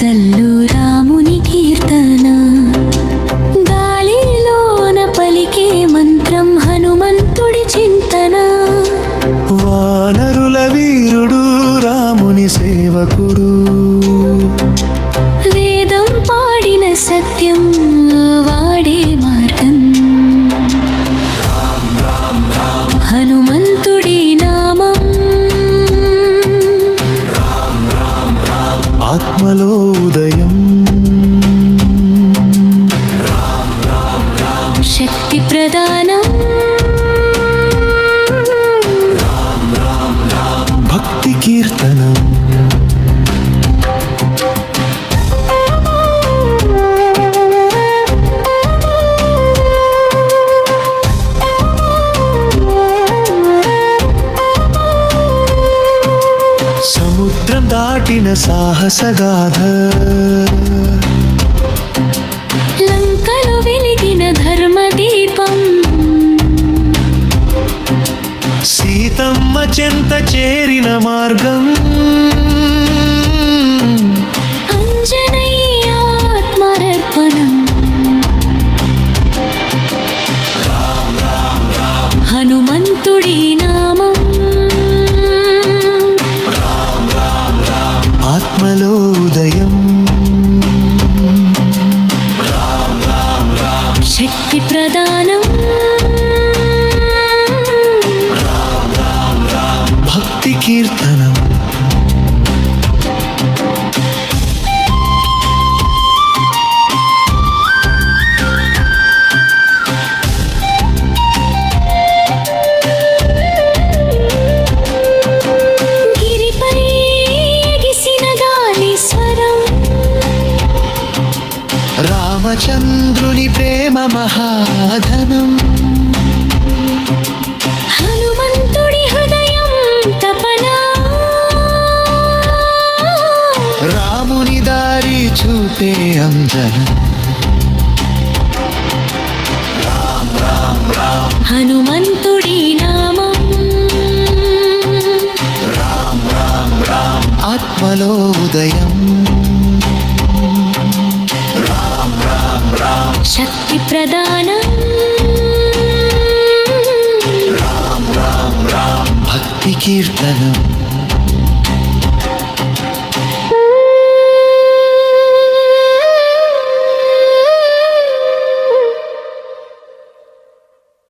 సల్లు రాముని కీర్తన. గాలిలోన పలికే మంత్రం హనుమంతుడి చింతన. వానరుల వీరుడు రాముని సేవకుడు. వేదం పాడిన సత్యం వాడే సముద్రం దాటిన సాహసగాథ. లంకలు వెలిగిన ధర్మదీపం. సీతమ్మ చెంత చేరిన మార్గం. రామచంద్రుని ప్రేమ మహాధనం. హనుమంతుడి హృదయం తపన. రాముని దారి చూపే అంజనం హనుమంతుడి నామం. ఆత్మలో ఉదయం. శక్తి ప్రదానం భక్తి కీర్తనం.